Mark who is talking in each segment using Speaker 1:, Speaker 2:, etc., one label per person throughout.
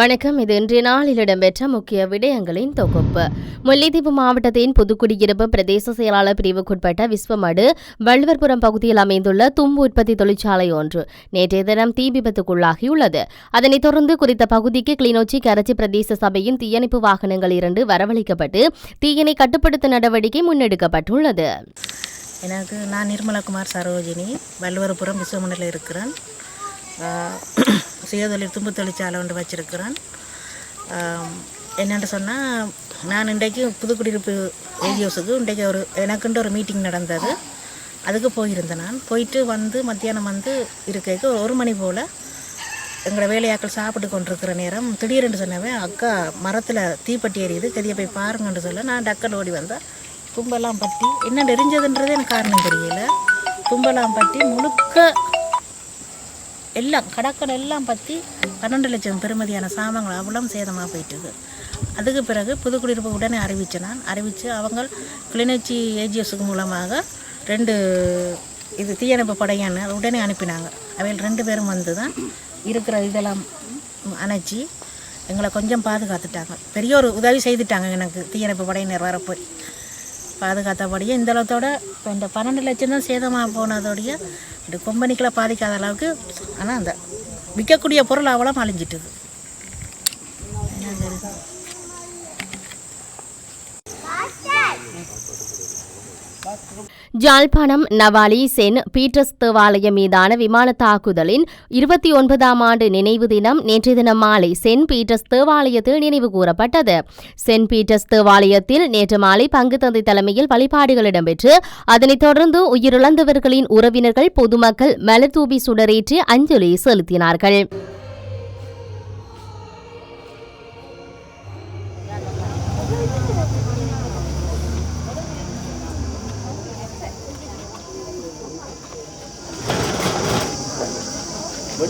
Speaker 1: வணக்கம். இது இன்றைய நாளில் இடம்பெற்ற முக்கிய விடயங்களின் தொகுப்பு. முல்லைத்தீவு மாவட்டத்தின் புதுக்குடியிருப்பு பிரதேச செயலாளர் பிரிவுக்குட்பட்ட விஸ்வமடு வள்ளுவர்புரம் பகுதியில் அமைந்துள்ள தும்பு உற்பத்தி தொழிற்சாலை ஒன்று நேற்றைய தினம் தீ விபத்துக்குள்ளாகியுள்ளது. அதனைத் தொடர்ந்து குறித்த பகுதிக்கு கிளிநொச்சி கரச்சி பிரதேச சபையின் தீயணைப்பு வாகனங்கள் இரண்டு வரவழைக்கப்பட்டு தீயினை கட்டுப்படுத்த நடவடிக்கை முன்னெடுக்கப்பட்டுள்ளது.
Speaker 2: எனக்கு நான் நிர்மலகுமார் சரோஜினி வள்ளுவரபுரம் விஸ்வமணில் இருக்கிறேன். சுயதொழில் தும்பு தொழிற்சாலை ஒன்று வச்சுருக்கிறேன். என்னென்னு சொன்னால் நான் இன்றைக்கு புதுக்குடியிருப்பு ஏரியோஸுக்கு இன்றைக்கு ஒரு எனக்குன்ட்டு ஒரு மீட்டிங் நடந்தது. அதுக்கு போயிருந்தேன் நான். போயிட்டு வந்து மத்தியானம் வந்து இருக்கைக்கு ஒரு ஒரு மணி போல் எங்களோட வேலையாக்கள் சாப்பிட்டு கொண்டிருக்கிற நேரம் திடீரென்று சொன்னவே அக்கா மரத்தில் தீப்பட்டி எரியுது கதியை போய் பாருங்கன்னு சொல்ல. நான் டக்கல் ஓடி வந்தேன். கும்பலாம் பட்டி என்ன எரிஞ்சதுன்றதே எனக்கு காரணம் தெரியல. கும்பலாம் பட்டி முழுக்க எல்லாம் கடற்கரை எல்லாம் பற்றி பன்னெண்டு லட்சம் பெருமதியான சாமான்கள் அவ்வளோ சேதமாக போயிட்டுது அதுக்கு பிறகு புதுக்குடியிருப்பு உடனே அறிவித்தேன் நான் அறிவித்து அவங்க கிளிநொச்சி ஏஜிஎஸ்க்கு மூலமாக ரெண்டு இது தீயணைப்பு படையான்னு உடனே அனுப்பினாங்க. அவையில் ரெண்டு பேரும் வந்து தான் இருக்கிற இதெல்லாம் அணைச்சி எங்களை கொஞ்சம் பாதுகாத்துட்டாங்க. பெரிய ஒரு உதவி செய்துட்டாங்க எனக்கு தீயணைப்பு படையினர் வரப்போய் பாதுகாத்தபடியே இந்த அளவுத்தோட இப்போ இந்த பன்னெண்டு லட்சம் தான் சேதமாக போனதோடைய இந்த கொம்பனிக்கெல்லாம் பாதிக்காத அளவுக்கு ஆனால் அந்த விற்கக்கூடிய பொருள் அவ்வளோ அழிஞ்சிட்டுது.
Speaker 1: ஜாழ்ப்பாணம் நவாலி சென் பீட்டர்ஸ் தேவாலயம் மீதான விமான தாக்குதலின் இருபத்தி ஒன்பதாம் ஆண்டு நினைவு தினம் நேற்று தினம் மாலை சென்ட் பீட்டர்ஸ் தேவாலயத்தில் நினைவு கூறப்பட்டது. சென்ட் பீட்டர்ஸ் தேவாலயத்தில் நேற்று மாலை பங்கு தந்தை தலைமையில் வழிபாடுகள் இடம்பெற்று அதனைத் தொடர்ந்து உயிரிழந்தவர்களின் உறவினர்கள் பொதுமக்கள் மலர்தூபி சுடரேற்றி அஞ்சலி செலுத்தினார்கள்.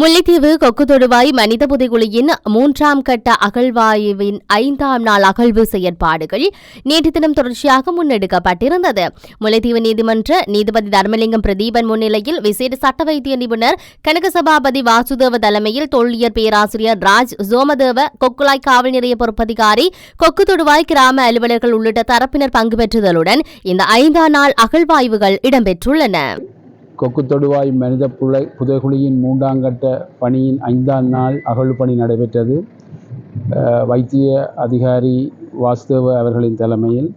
Speaker 1: முல்லைத்தீவு கொக்கு தொடுவாய் மனித புதைகுழியின் மூன்றாம் கட்ட அகழ்வாய்வின் ஐந்தாம் நாள் அகழ்வு செயற்பாடுகள் நேற்று தினம் தொடர்ச்சியாக முன்னெடுக்கப்பட்டிருந்தது. முல்லைத்தீவு நீதிமன்ற நீதிபதி தர்மலிங்கம் பிரதீபன் முன்னிலையில் விசேட சட்ட வைத்திய நிபுணர் கனக சபாபதி வாசுதேவ தலைமையில் தொல்லியல் பேராசிரியர் ராஜ் சோமதேவ கொக்குலாய் காவல் நிலைய பொறுப்பதிகாரி கொக்கு தொடுவாய் கிராம அலுவலர்கள் உள்ளிட்ட தரப்பினர் பங்கு பெற்றுதலுடன் இந்த ஐந்தாம் நாள் அகழ்வாய்வுகள் இடம்பெற்றுள்ளன.
Speaker 3: கொக்கு தொடுவாய் மனித புலை புதைகுழியின் மூன்றாங்கட்ட பணியின் ஐந்தாம் நாள் அகழ்வு பணி நடைபெற்றது. வைத்திய அதிகாரி வாசுதேவ அவர்களின் தலைமையில்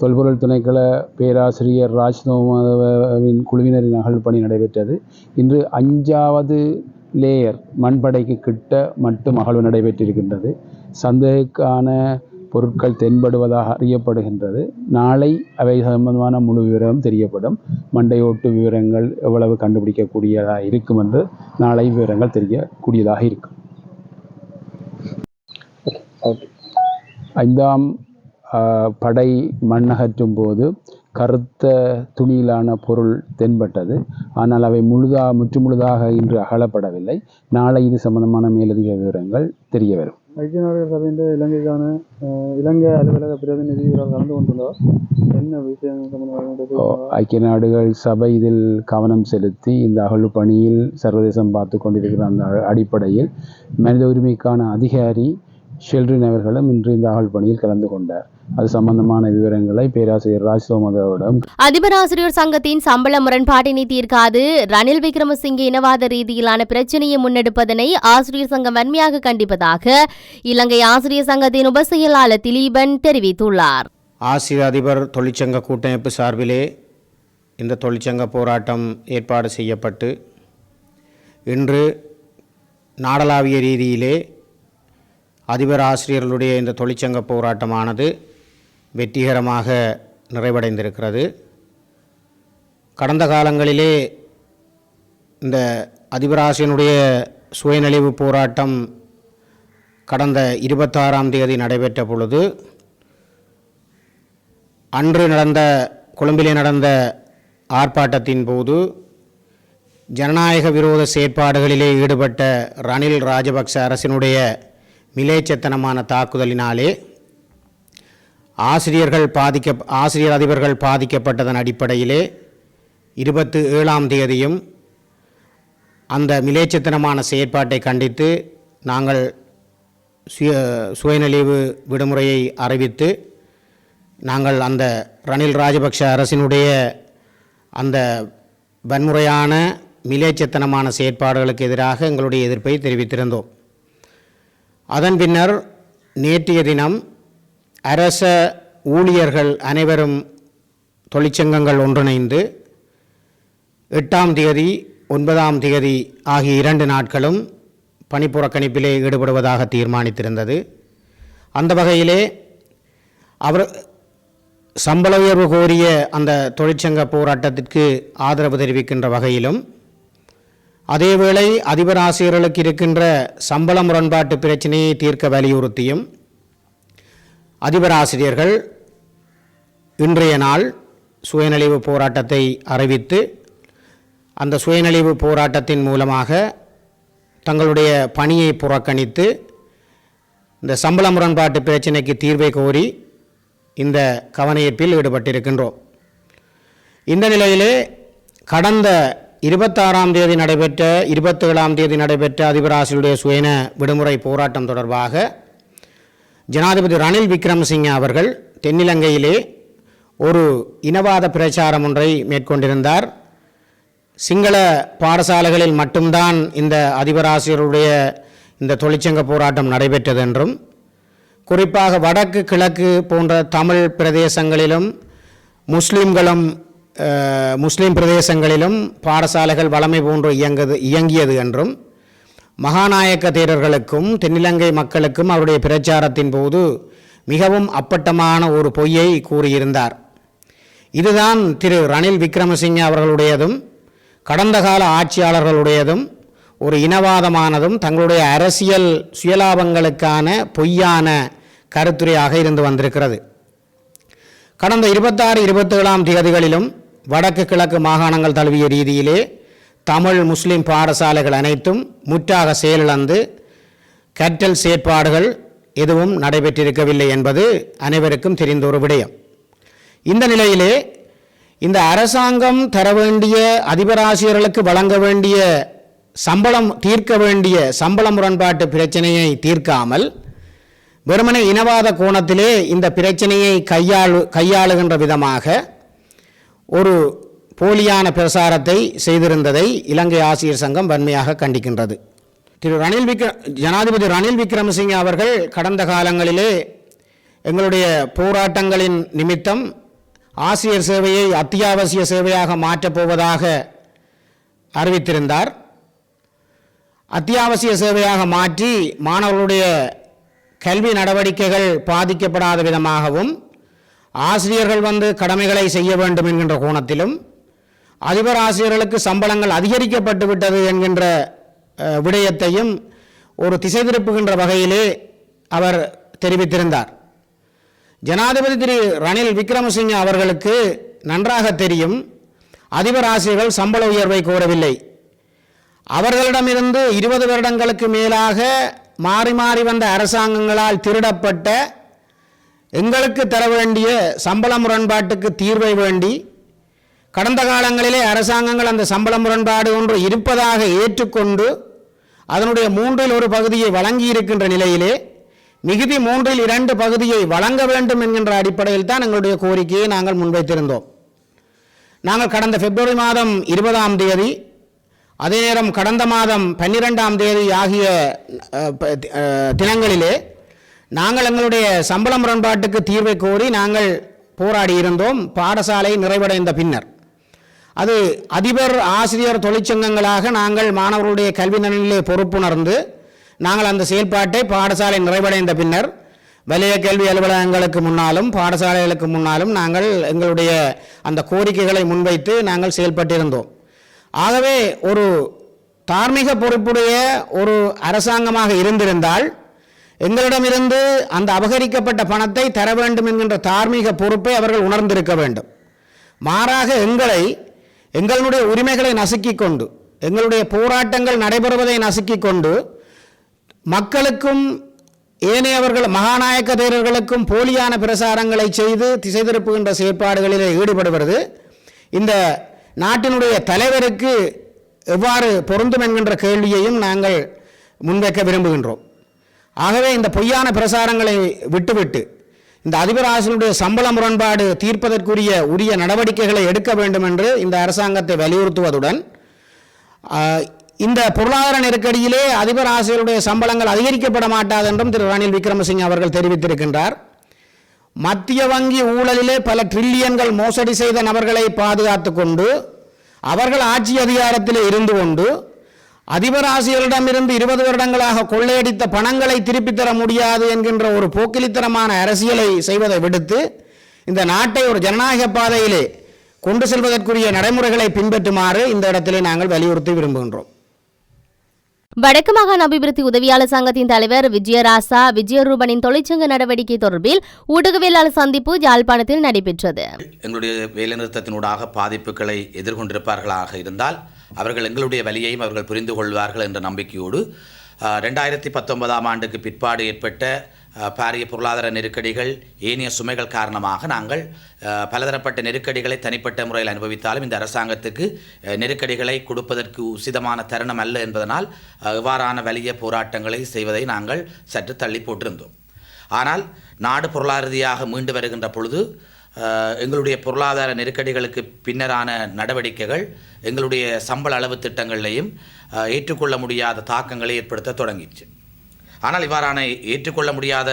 Speaker 3: தொல்பொருள் துணைக்கள பேராசிரியர் ராஜ்தோமவின் குழுவினரின் அகழ்வு பணி நடைபெற்றது. இன்று அஞ்சாவது லேயர் மண்படைக்கு கிட்ட மட்டும் அகழ்வு நடைபெற்றிருக்கின்றது. சந்தேகக்கான பொருட்கள் தென்படுவதாக அறியப்படுகின்றது. நாளை அவை சம்பந்தமான முழு விவரம் தெரியப்படும். மண்டையோட்டு விவரங்கள் எவ்வளவு கண்டுபிடிக்கக்கூடியதாக இருக்கும் என்று நாளை விவரங்கள் தெரியக்கூடியதாக இருக்கும். ஐந்தாம் படை படை மண்ணகற்றும் போது கருத்த துணியிலான பொருள் தென்பட்டது. ஆனால் அவை முழுதா முற்றுமுழுதாக இன்று அகலப்படவில்லை. நாளை இது சம்பந்தமான மேலதிக விவரங்கள் தெரிய வரும்
Speaker 4: ஐக்கிய நாடுகள் சபையின் இலங்கைக்கான இலங்கை அலுவலக பிரதிநிதி இவர் கலந்து கொண்டுள்ளார். என்ன விஷயம்
Speaker 3: ஐக்கிய நாடுகள் சபை இதில் கவனம் செலுத்தி இந்த அகழ்வு பணியில் சர்வதேசம் பார்த்து கொண்டிருக்கிற அந்த அடிப்படையில் மனித உரிமைக்கான அதிகாரி ஷெல்ரின் அவர்களும் இன்று இந்த அகழ்வு பணியில் கலந்து கொண்டார். அது சம்பந்தமான விவரங்களை பேராசிரியர் ராஜ் சோமதோவிடம்
Speaker 1: அதிபர் ஆசிரியர் சங்கத்தின் சம்பள முரண்பாட்டினை தீர்க்காது. ரணில் விக்ரமசிங்கே இனவாத ரீதியிலான பிரச்சனையை முன்னெடுப்பதனை ஆசிரியர் சங்கம் வன்மையாக கண்டிப்பதாக இலங்கை ஆசிரியர் சங்கத்தின் உப செயலாளர் திலீபன் தெரிவித்துள்ளார்.
Speaker 5: ஆசிரியர் அதிபர் தொழிற்சங்க கூட்டமைப்பு சார்பிலே இந்த தொழிற்சங்க போராட்டம் ஏற்பாடு செய்யப்பட்டு இன்று நாடளாவிய ரீதியிலே அதிபர் ஆசிரியர்களுடைய இந்த தொழிற்சங்க போராட்டமானது வெற்றிகரமாக நிறைவடைந்திருக்கிறது. கடந்த காலங்களிலே இந்த அதிபராசியனுடைய சுயநலிவு போராட்டம் கடந்த இருபத்தாறாம் தேதி நடைபெற்ற பொழுது அன்று நடந்த கொழும்பிலே நடந்த ஆர்ப்பாட்டத்தின் போது ஜனநாயக விரோத செயற்பாடுகளிலே ஈடுபட்ட ரணில் ராஜபக்ச அரசினுடைய மிலேச்சத்தனமான தாக்குதலினாலே ஆசிரியர்கள் பாதிக்க ஆசிரியர் அதிபர்கள் பாதிக்கப்பட்டதன் அடிப்படையிலே இருபத்து ஏழாம் தேதியும் அந்த மிலேச்சத்தனமான செயற்பாட்டை கண்டித்து நாங்கள் சுய சுயநலிவு விடுமுறையை அறிவித்து நாங்கள் அந்த ரணில் ராஜபக்ஷ அரசினுடைய அந்த வன்முறையான மிலேச்சத்தனமான செயற்பாடுகளுக்கு எதிராக எங்களுடைய எதிர்ப்பை தெரிவித்திருந்தோம். அதன் பின்னர் நேற்றைய தினம் அரச ஊழியர்கள் அனைவரும் தொழிற்சங்கங்கள் ஒன்றிணைந்து எட்டாம் தேதி ஒன்பதாம் தேதி ஆகிய இரண்டு நாட்களும் பணிப்புறக்கணிப்பிலே ஈடுபடுவதாக தீர்மானித்திருந்தது. அந்த வகையிலே அவர் சம்பள உயர்வு கோரிய அந்த தொழிற்சங்க போராட்டத்திற்கு ஆதரவு தெரிவிக்கின்ற வகையிலும் அதேவேளை அதிபர் ஆசிரியர்களுக்கு இருக்கின்ற சம்பள முரண்பாட்டு பிரச்சினையை தீர்க்க வலியுறுத்தியும் அதிபர் ஆசிரியர்கள் இன்றைய நாள் சுயநலிவு போராட்டத்தை அறிவித்து அந்த சுயநலிவு போராட்டத்தின் மூலமாக தங்களுடைய பணியை புறக்கணித்து இந்த சம்பள முரண்பாட்டு பிரச்சினைக்கு தீர்வை கோரி இந்த கவனயீர்ப்பில் ஈடுபட்டிருக்கின்றோம். இந்த நிலையிலே கடந்த இருபத்தாறாம் தேதி நடைபெற்ற இருபத்தேழாம் தேதி நடைபெற்ற அதிபராசியுடைய சுயன விடுமுறை போராட்டம் தொடர்பாக ஜனாதிபதி ரணில் விக்ரமசிங்க அவர்கள் தென்னிலங்கையிலே ஒரு இனவாத பிரச்சாரம் ஒன்றை மேற்கொண்டிருந்தார். சிங்கள பாடசாலைகளில் மட்டும்தான் இந்த அதிபராசிரியருடைய இந்த தொழிற்சங்க போராட்டம் நடைபெற்றது என்றும் குறிப்பாக வடக்கு கிழக்கு போன்ற தமிழ் பிரதேசங்களிலும் முஸ்லீம்களும் முஸ்லீம் பிரதேசங்களிலும் பாடசாலைகள் வளமை போன்று இயங்குது இயங்கியது என்றும் மகாநாயக்க தேரர்களுக்கும் தென்னிலங்கை மக்களுக்கும் அவருடைய பிரச்சாரத்தின் போது மிகவும் அப்பட்டமான ஒரு பொய்யை கூறியிருந்தார். இதுதான் திரு ரணில் விக்ரமசிங்க அவர்களுடையதும் கடந்த கால ஆட்சியாளர்களுடையதும் ஒரு இனவாதமானதும் தங்களுடைய அரசியல் சுயலாபங்களுக்கான பொய்யான கருத்துரையாக இருந்து வந்திருக்கிறது. கடந்த இருபத்தாறு இருபத்தேழாம் தேதிகளிலும் வடக்கு கிழக்கு மாகாணங்கள் தழுவிய ரீதியிலே தமிழ் முஸ்லீம் பாடசாலைகள் அனைத்தும் முற்றாக செயலிழந்து கற்றல் செயற்பாடுகள் எதுவும் நடைபெற்றிருக்கவில்லை என்பது அனைவருக்கும் தெரிந்த ஒரு விடயம். இந்த நிலையிலே இந்த அரசாங்கம் தர வேண்டிய அதிபராசிரியர்களுக்கு வழங்க வேண்டிய சம்பளம் தீர்க்க வேண்டிய சம்பள முரண்பாட்டு பிரச்சனையை தீர்க்காமல் வெறுமனே இனவாத கோணத்திலே இந்த பிரச்சனையை கையாளு கையாளுகின்ற விதமாக ஒரு போலியான பிரசாரத்தை செய்திருந்ததை இலங்கை ஆசிரியர் சங்கம் வன்மையாக கண்டிக்கின்றது. திரு ரணில் விக்ர ஜனாதிபதி ரணில் விக்ரமசிங்கே அவர்கள் கடந்த காலங்களிலே எங்களுடைய போராட்டங்களின் நிமித்தம் ஆசிரியர் சேவையை அத்தியாவசிய சேவையாக மாற்றப் போவதாக அறிவித்திருந்தார். அத்தியாவசிய சேவையாக மாற்றி மாணவர்களுடைய கல்வி நடவடிக்கைகள் பாதிக்கப்படாத விதமாகவும் ஆசிரியர்கள் வந்து கடமைகளை செய்ய வேண்டும் என்கின்ற கோணத்திலும் அதிபர் ஆசிரியர்களுக்கு சம்பளங்கள் அதிகரிக்கப்பட்டு விட்டது என்கின்ற விடயத்தையும் ஒரு திசை திருப்புகின்ற வகையிலே அவர் தெரிவித்திருந்தார். ஜனாதிபதி திரு ரணில் விக்ரமசிங்க அவர்களுக்கு நன்றாக தெரியும் அதிபர் ஆசிரியர்கள் சம்பள உயர்வை கோரவில்லை. அவர்களிடமிருந்து இருபது வருடங்களுக்கு மேலாக மாறி மாறி வந்த அரசாங்கங்களால் திருடப்பட்ட எங்களுக்கு தர வேண்டிய சம்பள முரண்பாட்டுக்கு தீர்வை வேண்டி கடந்த காலங்களிலே அரசாங்கங்கள் அந்த சம்பள முரண்பாடு ஒன்று இருப்பதாக ஏற்றுக்கொண்டு அதனுடைய மூன்றில் ஒரு பகுதியை வழங்கி இருக்கின்ற நிலையிலே மிகுதி மூன்றில் இரண்டு பகுதியை வழங்க வேண்டும் என்கின்ற அடிப்படையில் தான் எங்களுடைய கோரிக்கையை நாங்கள் முன்வைத்திருந்தோம். நாங்கள் கடந்த பிப்ரவரி மாதம் இருபதாம் தேதி அதே நேரம் கடந்த மாதம் பன்னிரெண்டாம் தேதி ஆகிய தினங்களிலே நாங்கள் எங்களுடைய சம்பள முரண்பாட்டுக்கு தீர்வை கோரி நாங்கள் போராடி இருந்தோம். பாடசாலை நிறைவடைந்த பின்னர். அது அதிபர் ஆசிரியர் தொழிற்சங்கங்களாக நாங்கள் மாணவர்களுடைய கல்வி நலனிலே பொறுப்புணர்ந்து நாங்கள் அந்த செயல்பாட்டை பாடசாலை நிறைவடைந்த பின்னர் வலய கல்வி அலுவலகங்களுக்கு முன்னாலும் பாடசாலைகளுக்கு முன்னாலும் நாங்கள் எங்களுடைய அந்த கோரிக்கைகளை முன்வைத்து நாங்கள் செயல்பட்டிருந்தோம். ஆகவே ஒரு தார்மீக பொறுப்புடைய ஒரு அரசாங்கமாக இருந்திருந்தால் எங்களிடமிருந்து அந்த அபகரிக்கப்பட்ட பணத்தை தர வேண்டும் என்கின்ற தார்மீக பொறுப்பை அவர்கள் உணர்ந்திருக்க வேண்டும். மாறாக எங்களை எங்களுடைய உரிமைகளை நசுக்கி கொண்டு எங்களுடைய போராட்டங்கள் நடைபெறுவதை நசுக்கி கொண்டு மக்களுக்கும் ஏனையவர்கள் மகாநாயக்க தேரர்களுக்கும் போலியான பிரசாரங்களை செய்து திசை திருப்புகின்ற செயற்பாடுகளில் ஈடுபடுவது இந்த நாட்டினுடைய தலைவருக்கு எவ்வாறு பொருந்தும் என்கின்ற கேள்வியையும் நாங்கள் முன்வைக்க விரும்புகின்றோம். ஆகவே இந்த பொய்யான பிரசாரங்களை விட்டுவிட்டு இந்த அதிபர் ஆசிரியருடைய சம்பள முரண்பாடு தீர்ப்பதற்குரிய உரிய நடவடிக்கைகளை எடுக்க வேண்டும் என்று இந்த அரசாங்கத்தை வலியுறுத்துவதுடன் இந்த பொருளாதார நெருக்கடியிலே அதிபர் ஆசிரியருடைய சம்பளங்கள் அதிகரிக்கப்பட மாட்டாது என்றும் திரு ரணில் விக்ரமசிங்கே அவர்கள் தெரிவித்திருக்கின்றார். மத்திய வங்கி ஊழலிலே பல ட்ரில்லியன்கள் மோசடி செய்த நபர்களை பாதுகாத்து கொண்டு அவர்கள் ஆட்சி அதிகாரத்தில் இருந்து கொண்டு அதிபர் ஆசிரியரிடமிருந்து இருபது வருடங்களாக கொள்ளையடித்த பணங்களை திருப்பித் தர முடியாது என்கின்ற ஒரு போக்கிலித்தனமான அரசியலை செய்வதை விடுத்து இந்த நாட்டை ஒரு ஜனநாயக பாதையிலே கொண்டு செல்வதற்குரிய நடைமுறைகளை பின்பற்றுமாறு இந்த இடத்திலே நாங்கள் வலியுறுத்தி விரும்புகின்றோம்.
Speaker 1: வடக்கு மாகாண அபிவிருத்தி உதவியாளர் சங்கத்தின் தலைவர் விஜயராசா விஜயரூபனின் தொழிற்சங்க நடவடிக்கை தொடர்பில் ஊடகவியலாளர் சந்திப்பு யாழ்ப்பாணத்தில் நடைபெற்றது.
Speaker 6: எங்களுடைய வேலைநிறுத்தத்தினூடாக பாதிப்புகளை எதிர்கொண்டிருப்பார்களாக இருந்தால் அவர்கள் எங்களுடைய வலியையும் அவர்கள் புரிந்து கொள்வார்கள் என்ற நம்பிக்கையோடு ரெண்டாயிரத்தி பத்தொன்பதாம் ஆண்டுக்கு பிற்பாடு ஏற்பட்ட பாரிய பொருளாதார நெருக்கடிகள் ஏனைய சுமைகள் காரணமாக நாங்கள் பலதரப்பட்ட நெருக்கடிகளை தனிப்பட்ட முறையில் அனுபவித்தாலும் இந்த அரசாங்கத்துக்கு நெருக்கடிகளை கொடுப்பதற்கு உசிதமான தருணம் அல்ல என்பதனால் இவ்வாறான வலிய போராட்டங்களை செய்வதை நாங்கள் சற்று தள்ளி போட்டிருந்தோம். ஆனால் நாடு பொருளாதார ரீதியாக மீண்டு வருகின்ற பொழுது எங்களுடைய பொருளாதார நெருக்கடிகளுக்கு பின்னரான நடவடிக்கைகள் எங்களுடைய சம்பள அளவு திட்டங்கள்லையும் ஏற்றுக்கொள்ள முடியாத தாக்கங்களை ஏற்படுத்த தொடங்கிச்சு. ஆனால் இவ்வாறான ஏற்றுக்கொள்ள முடியாத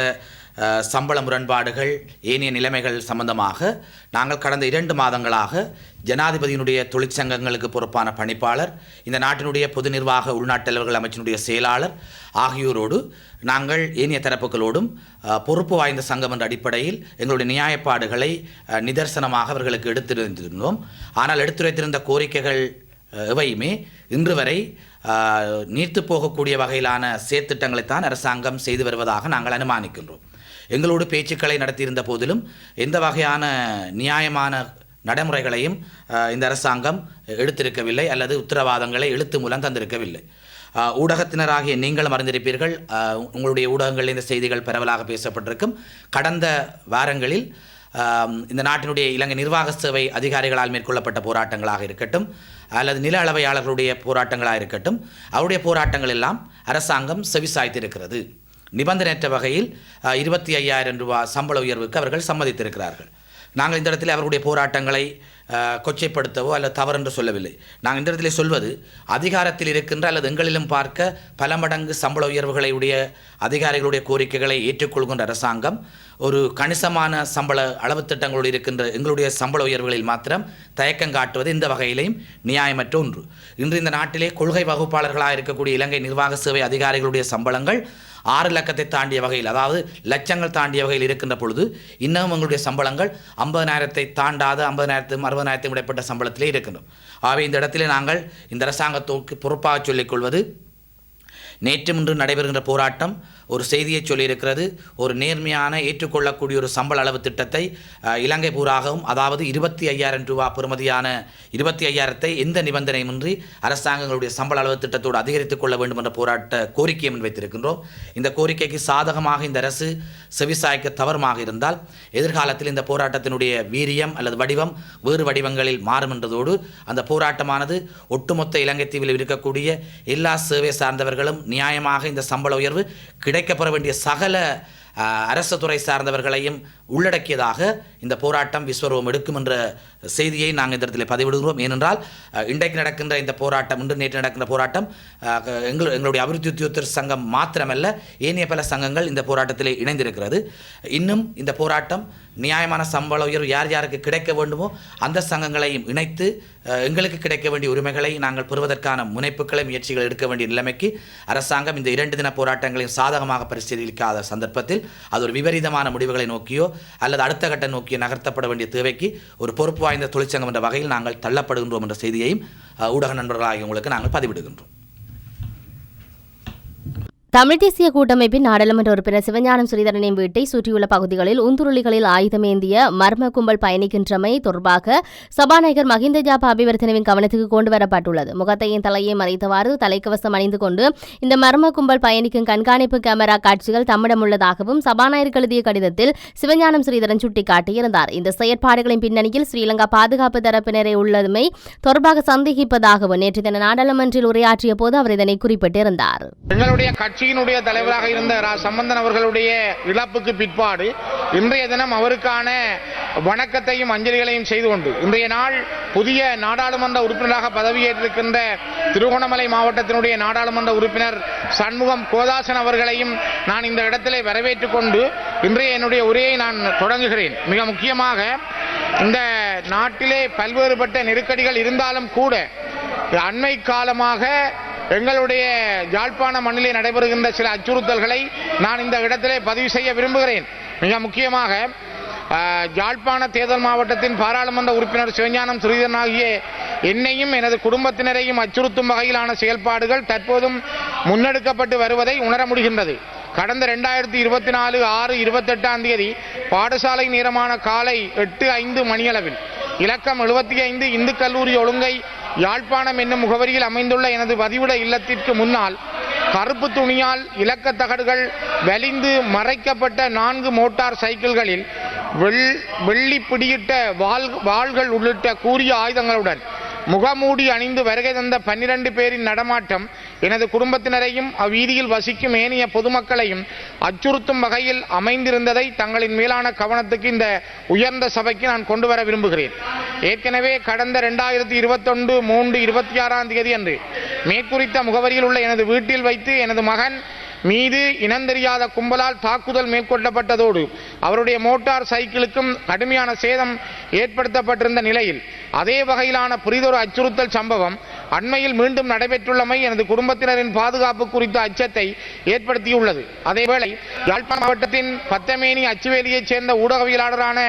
Speaker 6: சம்பள முரண்பாடுகள் ஏனைய நிலைமைகள் சம்பந்தமாக நாங்கள் கடந்த இரண்டு மாதங்களாக ஜனாதிபதியினுடைய தொழிற்சங்கங்களுக்கு பொறுப்பான பணிப்பாளர் இந்த நாட்டினுடைய பொது நிர்வாக உள்நாட்டலுவல்கள் அமைச்சினுடைய செயலாளர் ஆகியோரோடு நாங்கள் ஏனைய தரப்புகளோடும் பொறுப்பு வாய்ந்த சங்கம் என்ற அடிப்படையில் எங்களுடைய நியாயப்பாடுகளை நிதர்சனமாக அவர்களுக்கு எடுத்துரைத்திருந்தோம். ஆனால் எடுத்துரைத்திருந்த கோரிக்கைகள் எவையுமே இன்று வரை நீர்த்து போகக்கூடிய வகையிலான செயற்திட்டங்களைத்தான் அரசாங்கம் செய்து வருவதாக நாங்கள் அனுமானிக்கின்றோம். எங்களோடு பேச்சுக்களை நடத்தியிருந்த போதிலும் எந்த வகையான நியாயமான நடைமுறைகளையும் இந்த அரசாங்கம் எடுத்திருக்கவில்லை அல்லது உத்தரவாதங்களை எழுத்து மூலம் தந்திருக்கவில்லை. ஊடகத்தினராகிய நீங்களும் அறிந்திருப்பீர்கள் உங்களுடைய ஊடகங்களில் இந்த செய்திகள் பரவலாக பேசப்பட்டிருக்கும். கடந்த வாரங்களில் இந்த நாட்டினுடைய இலங்கை நிர்வாக சேவை அதிகாரிகளால் மேற்கொள்ளப்பட்ட போராட்டங்களாக இருக்கட்டும் அல்லது நில அளவையாளர்களுடைய போராட்டங்களாக இருக்கட்டும் அவருடைய போராட்டங்கள் எல்லாம் அரசாங்கம் செவிசாய்த்திருக்கிறது. நிபந்தனையற்ற வகையில் இருபத்தி ஐயாயிரம் ரூபாய் சம்பள உயர்வுக்கு அவர்கள் சம்மதித்திருக்கிறார்கள். நாங்கள் இந்த இடத்துல அவர்களுடைய போராட்டங்களை கொச்சைப்படுத்தவோ அல்லது தவறென்று சொல்லவில்லை. நாங்கள் இந்த இடத்துல சொல்வது அதிகாரத்தில் இருக்கின்ற அல்லது எங்களிலும் பார்க்க பல மடங்கு சம்பள உயர்வுகளை உடைய அதிகாரிகளுடைய கோரிக்கைகளை ஏற்றுக்கொள்கின்ற அரசாங்கம் ஒரு கணிசமான சம்பள அளவு திட்டங்களோடு இருக்கின்ற எங்களுடைய சம்பள உயர்வுகளில் மாத்திரம் தயக்கம் காட்டுவது இந்த வகையிலையும் நியாயமற்ற ஒன்று. இன்று இந்த நாட்டிலே கொள்கை வகுப்பாளர்களாக இருக்கக்கூடிய இலங்கை நிர்வாக சேவை அதிகாரிகளுடைய சம்பளங்கள் ஆறு லக்கத்தை தாண்டிய வகையில் அதாவது லட்சங்கள் தாண்டிய வகையில் இருக்கின்ற பொழுது இன்னமும் எங்களுடைய சம்பளங்கள் ஐம்பதனாயிரத்தை தாண்டாத ஐம்பதனாயிரத்தும் அறுபதனாயிரத்தும் இடைப்பட்ட சம்பளத்திலே இருக்கின்றோம் ஆகவே இந்த இடத்திலே நாங்கள் இந்த அரசாங்கத்தோக்கு பொறுப்பாக சொல்லிக்கொள்வது நேற்று இன்று நடைபெறுகின்ற போராட்டம் ஒரு செய்தியை சொல்லியிருக்கிறது. ஒரு நேர்மையான ஏற்றுக்கொள்ளக்கூடிய ஒரு சம்பள அளவு திட்டத்தை இலங்கை பூராகவும் அதாவது இருபத்தி ஐயாயிரம் ரூபா பெறுமதியான இருபத்தி ஐயாயிரத்தை எந்த நிபந்தனையுமின்றி அரசாங்கங்களுடைய சம்பள அளவு திட்டத்தோடு அதிகரித்துக் கொள்ள வேண்டும் என்ற போராட்ட கோரிக்கையை முன்வைத்திருக்கின்றோம் இந்த கோரிக்கைக்கு சாதகமாக இந்த அரசு செவிசாய்க்க தவறுமாக இருந்தால் எதிர்காலத்தில் இந்த போராட்டத்தினுடைய வீரியம் அல்லது வடிவம் வேறு வடிவங்களில் மாறும் என்றதோடு அந்த போராட்டமானது ஒட்டுமொத்த இலங்கை தீவில் இருக்கக்கூடிய எல்லா சேவை சார்ந்தவர்களும் நியாயமாக இந்த சம்பள உயர்வு கிடைக்கப்பெற வேண்டிய சகல அரசு துறை சார்ந்தவர்களையும் உள்ளடக்கியதாக இந்த போராட்டம் விஸ்வரூபம் எடுக்கும் என்ற செய்தியை நாங்கள் இந்த இடத்துல பதிவிடுகிறோம். ஏனென்றால் இன்றைக்கு நடக்கின்ற இந்த போராட்டம் இன்று நேற்று நடக்கின்ற போராட்டம் எங்கள் எங்களுடைய அபிவிருத்தி உத்தியோகத்தர் சங்கம் மாத்திரமல்ல ஏனைய பல சங்கங்கள் இந்த போராட்டத்தில் இணைந்திருக்கிறது. இன்னும் இந்த போராட்டம் நியாயமான சம்பள உயர்வு யார் யாருக்கு கிடைக்க வேண்டுமோ அந்த சங்கங்களையும் இணைத்து எங்களுக்கு கிடைக்க வேண்டிய உரிமைகளை நாங்கள் பெறுவதற்கான முனைப்புகளை முயற்சிகள் எடுக்க வேண்டிய நிலைமைக்கு அரசாங்கம் இந்த இரண்டு தின போராட்டங்களையும் சாதகமாக பரிசீலிக்காத சந்தர்ப்பத்தில் அது ஒரு விபரீதமான முடிவுகளை நோக்கியோ அல்லது அடுத்த கட்ட நோக்கி நகர்த்தப்பட வேண்டிய தேவைக்கு ஒரு பொறுப்பு வாய்ந்த தொழிற்சங்கம் என்ற வகையில் நாங்கள் தள்ளப்படுகின்றோம் என்ற செய்தியையும் ஊடக நண்பர்களாகிய உங்களுக்கு நாங்கள் பதிவிடுகின்றோம்.
Speaker 1: தமிழ் தேசிய கூட்டமைப்பின் நாடாளுமன்ற உறுப்பினர் சிவஞானம் ஸ்ரீதரனின் வீட்டை சுற்றியுள்ள பகுதிகளில் உந்துருளிகளில் ஆயுதமேந்திய மர்ம கும்பல் பயணிக்கின்றமை தொடர்பாக சபாநாயகர் மஹிந்த ஜாபா அபிவர்த்தனவின் கவனத்துக்கு கொண்டு வரப்பட்டுள்ளது முகத்தையும் தலையை மறைத்தவாறு தலைக்கவசம் அணிந்து கொண்டு இந்த மர்ம கும்பல் பயணிக்கும் கண்காணிப்பு கேமரா காட்சிகள் தம்மிடம் உள்ளதாகவும் சபாநாயகர் எழுதிய கடிதத்தில் சிவஞானம் ஸ்ரீதரன் சுட்டிக்காட்டியிருந்தார். இந்த செயற்பாடுகளின் பின்னணியில் ஸ்ரீலங்கா பாதுகாப்பு தரப்பினரை உள்ளதுமை தொடர்பாக சந்தேகிப்பதாகவும் நேற்று தின நாடாளுமன்றில் உரையாற்றிய போது அவர் இதனை குறிப்பிட்டிருந்தார்.
Speaker 7: கட்சியினுடைய தலைவராக இருந்த ரா சம்பந்தன் அவர்களுடைய இழப்புக்கு பிற்பாடு இன்றைய தினம் அவருக்கான வணக்கத்தையும் அஞ்சலிகளையும் செய்து கொண்டு இன்றைய நாள் புதிய நாடாளுமன்ற உறுப்பினராக பதவியேற்றிருக்கின்ற திருகோணமலை மாவட்டத்தினுடைய நாடாளுமன்ற உறுப்பினர் சண்முகம் கோதாசன் அவர்களையும் நான் இந்த இடத்திலே வரவேற்றுக் கொண்டு இன்றைய என்னுடைய உரையை நான் தொடங்குகிறேன். மிக முக்கியமாக இந்த நாட்டிலே பல்வேறுபட்ட நெருக்கடிகள் இருந்தாலும் கூட அண்மை காலமாக எங்களுடைய யாழ்ப்பாண மண்ணிலே நடைபெறுகின்ற சில அச்சுறுத்தல்களை நான் இந்த இடத்திலே பதிவு செய்ய விரும்புகிறேன். மிக முக்கியமாக யாழ்ப்பாண தேர்தல் மாவட்டத்தின் பாராளுமன்ற உறுப்பினர் சிவஞானம் ஸ்ரீதரன் ஆகிய என்னையும் எனது குடும்பத்தினரையும் அச்சுறுத்தும் வகையிலான செயல்பாடுகள் தற்போதும் முன்னெடுக்கப்பட்டு வருவதை உணர முடிகின்றது. கடந்த ரெண்டாயிரத்தி இருபத்தி நாலு ஆறு இருபத்தெட்டாம் தேதி பாடசாலை நேரமான காலை எட்டு ஐந்து மணியளவில் இலக்கம் எழுபத்தி ஐந்து இந்து கல்லூரி ஒழுங்கை யாழ்ப்பாணம் என்னும் முகவரியில் அமைந்துள்ள எனது பதிவிட இல்லத்திற்கு முன்னால் கருப்பு துணியால் இலக்க தகடுகள் வலிந்து மறைக்கப்பட்ட நான்கு மோட்டார் சைக்கிள்களில் வெள் வெள்ளி பிடியிட்ட வாள் வாள்கள் உள்ளிட்ட கூறிய ஆயுதங்களுடன் முகமூடி அணிந்து வருகை தந்த பன்னிரண்டு பேரின் நடமாட்டம் எனது குடும்பத்தினரையும் அவ்வீதியில் வசிக்கும் ஏனைய பொதுமக்களையும் அச்சுறுத்தும் வகையில் அமைந்திருந்ததை தங்களின் மேலான கவனத்துக்கு இந்த உயர்ந்த சபைக்கு நான் கொண்டு வர விரும்புகிறேன். ஏற்கனவே கடந்த ரெண்டாயிரத்தி இருபத்தொன்று மூன்று இருபத்தி ஆறாம் தேதி அன்று மேற்குறித்த முகவரியில் உள்ள எனது வீட்டில் வைத்து எனது மகன் மீது இனந்தெரியாத கும்பலால் தாக்குதல் மேற்கொள்ளப்பட்டதோடு அவருடைய மோட்டார் சைக்கிளுக்கும் கடுமையான சேதம் ஏற்படுத்தப்பட்டிருந்த நிலையில் அதே வகையிலான புரிதொரு அச்சுறுத்தல் சம்பவம் அண்மையில் மீண்டும் நடைபெற்றுள்ளமை எனது குடும்பத்தினரின் பாதுகாப்பு குறித்த அச்சத்தை ஏற்படுத்தியுள்ளது. அதேவேளை யாழ்ப்பாண மாவட்டத்தின் பத்தமேனி அச்சுவேலியைச் சேர்ந்த ஊடகவியலாளரான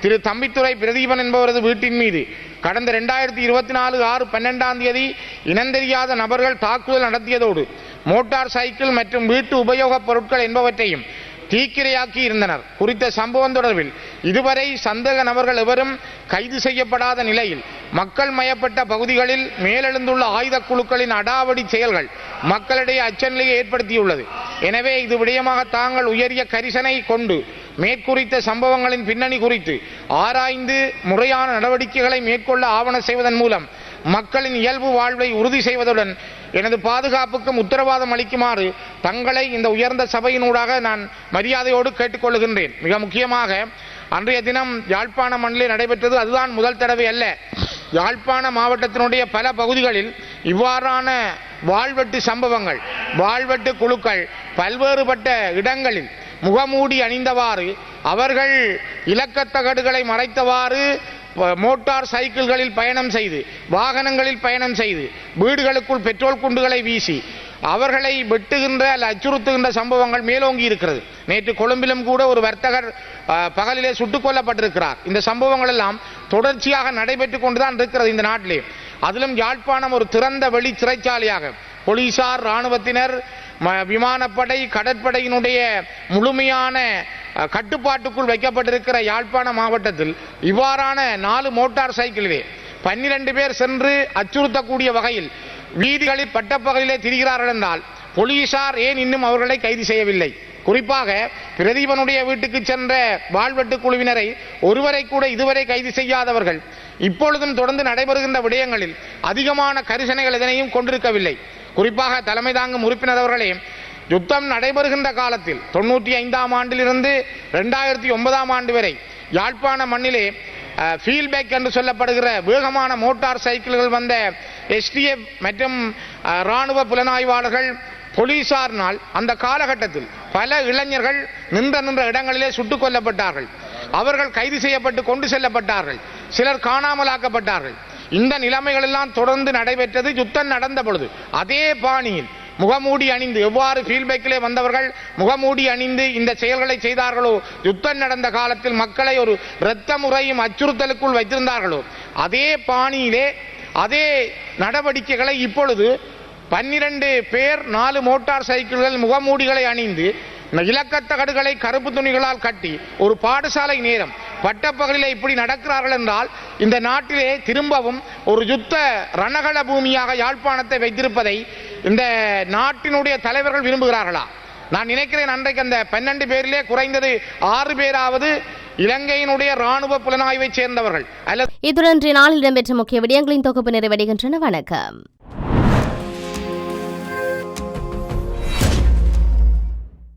Speaker 7: திரு தம்பித்துறை பிரதீபன் என்பவரது வீட்டின் மீது கடந்த ரெண்டாயிரத்தி இருபத்தி நாலு ஆறு பன்னெண்டாம் தேதி இனந்தெரியாத நபர்கள் தாக்குதல் நடத்தியதோடு மோட்டார் சைக்கிள் மற்றும் வீட்டு உபயோகப் பொருட்கள் என்பவற்றையும் தீக்கிரையாக்கி இருந்தனர். குறித்த சம்பவம் தொடர்பில் இதுவரை சந்தேக நபர்கள் எவரும் கைது செய்யப்படாத நிலையில் மக்கள் மயப்பட்ட பகுதிகளில் மேலெழுந்துள்ள ஆயுத குழுக்களின் அடாவடி செயல்கள் மக்களிடையே அச்சநிலையை ஏற்படுத்தியுள்ளது. எனவே இது விடயமாக தாங்கள் உயரிய கரிசனை கொண்டு மேற்குறித்த சம்பவங்களின் பின்னணி குறித்து ஆராய்ந்து முறையான நடவடிக்கைகளை மேற்கொள்ள ஆவண செய்வதன் மூலம் மக்களின் இயல்பு வாழ்வை உறுதி செய்வதுடன் எனது பாதுகாப்புக்கும் உத்தரவாதம் அளிக்குமாறு தங்களை இந்த உயர்ந்த சபையினூடாக நான் மரியாதையோடு கேட்டுக்கொள்கின்றேன் மிக முக்கியமாக அன்றைய தினம் யாழ்ப்பாண மண்ணிலே நடைபெற்றது அதுதான் முதல் தடவை அல்ல. யாழ்ப்பாண மாவட்டத்தினுடைய பல பகுதிகளில் இவ்வாறான வாழ்வெட்டு சம்பவங்கள் வாழ்வெட்டு குழுக்கள் பல்வேறுபட்ட இடங்களில் முகமூடி அணிந்தவாறு அவர்கள் இலக்கத்தகடுகளை மறைத்தவாறு மோட்டார் சைக்கிள்களில் பயணம் செய்து வாகனங்களில் பயணம் செய்து வீடுகளுக்குள் பெட்ரோல் குண்டுகளை வீசி அவர்களை வெட்டுகின்ற அல்ல அச்சுறுத்துகின்ற சம்பவங்கள் மேலோங்கி இருக்கிறது. நேற்று கொழும்பிலும் கூட ஒரு வர்த்தகர் பகலிலே சுட்டுக் கொல்லப்பட்டிருக்கிறார். இந்த சம்பவங்கள் எல்லாம் தொடர்ச்சியாக நடைபெற்றுக் கொண்டுதான் இருக்கிறது இந்த நாட்டிலே. அதிலும் யாழ்ப்பாணம் ஒரு திறந்த வெளி சிறைச்சாலையாக போலீசார் இராணுவத்தினர் ம- விமானப்படை கடற்படையினுடைய முழுமையான கட்டுப்பாட்டுக்குள் வைக்கப்பட்டிருக்கிற யாழ்ப்பாண மாவட்டத்தில் இவ்வாறான நாலு மோட்டார் சைக்கிளிலே பன்னிரண்டு பேர் சென்று அச்சுறுத்தக்கூடிய வகையில் வீதிகளில் பட்டப்பகலிலே திரிகிறார்கள் என்றால் போலீசார் ஏன் இன்னும் அவர்களை கைது செய்யவில்லை? குறிப்பாக பிரதீபனுடைய வீட்டுக்கு சென்ற வாழ்வெட்டு குழுவினரை ஒருவரை கூட இதுவரை கைது செய்யாதவர்கள் இப்பொழுதும் தொடர்ந்து நடைபெறுகின்ற விடயங்களில் அதிகமான கரிசனைகள் எதனையும் கொண்டிருக்கவில்லை. குறிப்பாக தலைமை தாங்கும் உறுப்பினர் அவர்களே யுத்தம் நடைபெறுகின்ற காலத்தில் தொண்ணூற்றி ஐந்தாம் ஆண்டிலிருந்து ரெண்டாயிரத்தி ஒன்பதாம் ஆண்டு வரை யாழ்ப்பாண மண்ணிலே ஃபீல்பேக் என்று சொல்லப்படுகிற வேகமான மோட்டார் சைக்கிள்கள் வந்த எஸ்டிஎஃப் மற்றும் இராணுவ ராணுவ புலனாய்வாளர்கள் போலீசாரினால் அந்த காலகட்டத்தில் பல இளைஞர்கள் நின்ற நின்ற இடங்களிலே சுட்டுக் கொல்லப்பட்டார்கள். அவர்கள் கைது செய்யப்பட்டு கொண்டு செல்லப்பட்டார்கள். சிலர் காணாமலாக்கப்பட்டார்கள். இந்த நிலைமைகள் எல்லாம் தொடர்ந்து நடைபெற்றது யுத்தம் நடந்த பொழுது. அதே பாணியில் முகமூடி அணிந்து எவ்வாறு ஃபீல்பேக்கிலே வந்தவர்கள் முகமூடி அணிந்து இந்த செயல்களை செய்தார்களோ? யுத்தம் நடந்த காலத்தில் மக்களை ஒரு இரத்த முறையும் அச்சுறுத்தலுக்குள் வைத்திருந்தார்களோ? அதே பாணியிலே அதே நடவடிக்கைகளை இப்பொழுது பன்னிரண்டு பேர் நாலு மோட்டார் சைக்கிள்கள் முகமூடிகளை அணிந்து இலக்கத்தகடுகளை கருப்பு துணிகளால் கட்டி ஒரு பாடசாலை நேரம் பட்டப்பகலில் இப்படி நடக்கிறார்கள் என்றால் இந்த நாட்டிலே திரும்பவும் ஒரு யுத்த ரணகள பூமியாக யாழ்ப்பாணத்தை வைத்திருப்பதை இந்த நாட்டினுடைய தலைவர்கள் விரும்புகிறார்களா? நான் நினைக்கிறேன் அன்றைக்கு அந்த பன்னெண்டு பேரிலே குறைந்தது ஆறு பேராவது இலங்கையினுடைய ராணுவ புலனாய்வைச் சேர்ந்தவர்கள். அல்லது
Speaker 1: இத்துடன் நாளில் இடம்பெற்ற முக்கிய விடயங்களின் தொகுப்பு நிறைவடைகின்றன. வணக்கம்.